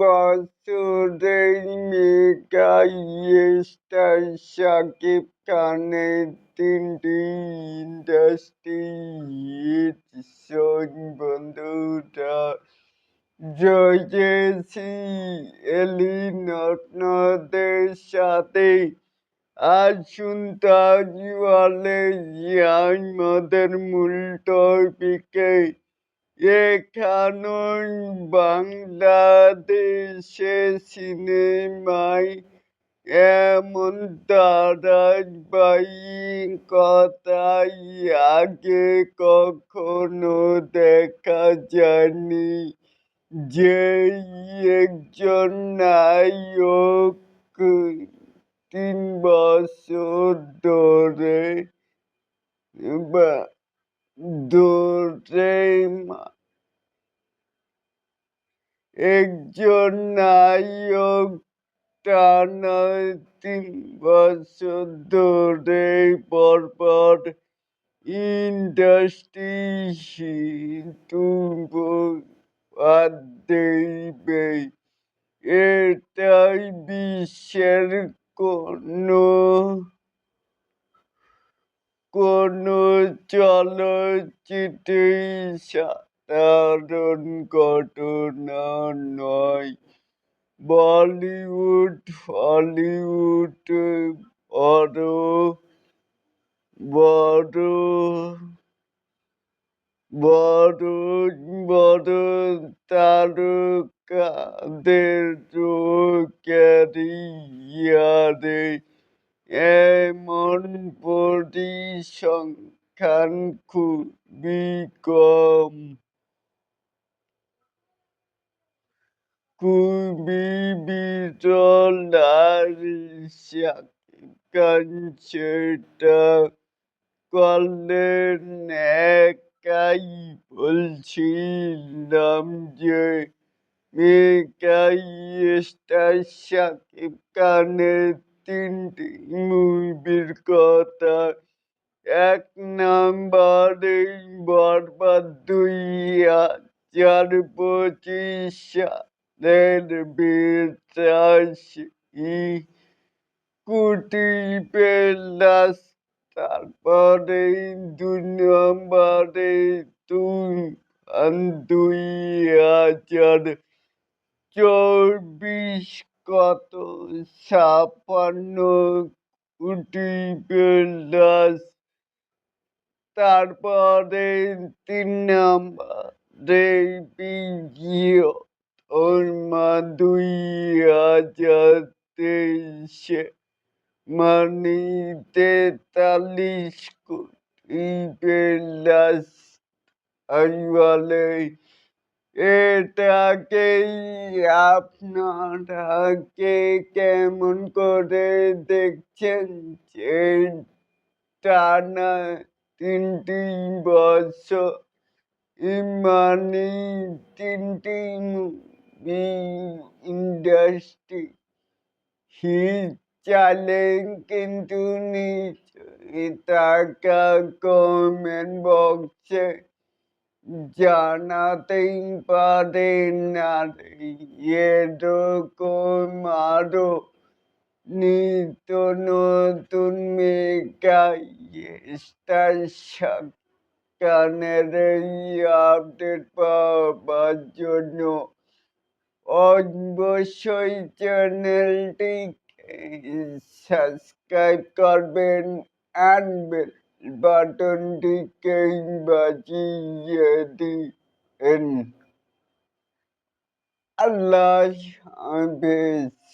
বছরের মেগা শাকিব খানের তিনটি ইন্ডাস্ট্রি হিট জয়েছি এলি নটনদের সাথে আসুন তাজ ওয়ালে যাই মদের মূল টপিকে এখানেই বাংলাদেশে সিনেমায় এমন ধারাবাহিকতাই আগে কখনো দেখা যায়নি। যে একজন নায়ক তিন বছর ধরে বা ধরে একজন নায়ক টানা তিন বছর ধরে পরপর ইন্ডাস্ট্রি দেবে কোনো চলচ্চিত্রই সাধারণ ঘটনা নয়। বলিউড হলিউড বড় বড় বড় বড় তারকাদের ক্যারিয়ারে এমন পরিসংখ্যান খুবই কম। খুবই বিরল আর সেটা করলেন একাই বলছিলাম যে মেগাই স্টার শাকিব খানের তিনটি মুভির কথা এক নম্বরে বরবাদ দুই হাজার পঁচিশ সালের বিরাশি কোটি পেলাস তারপরে দুই নম্বরে তুফান দুই হাজার চব্বিশ কত ছাপান্ন কোটি প্লাস তারপরে তিন নম্বরে বিজয় মা দুই হাজার তেইশে মানে তেতাল্লিশ কোটি প্লাস বলে এটাকেই আপনারা কে কেমন করে দেখছেন যে টানা তিনটি বছর, ইমানি তিনটি মুভি ইন্ডাস্ট্রি হিট চ্যালেঞ্জ কিন্তু নিচে টাকা কমেন্ট বক্সে জানাতেই পারেন আর এরকম আরও নিত্য নতুন মেগা স্টার কানের আপডেট পাওয়ার জন্য অবশ্যই চ্যানেলটিকে সাবস্ক্রাইব করবেন অ্যান্ড বাটনটিকে বাজিয়ে দিন আল্লাহ হাফেজ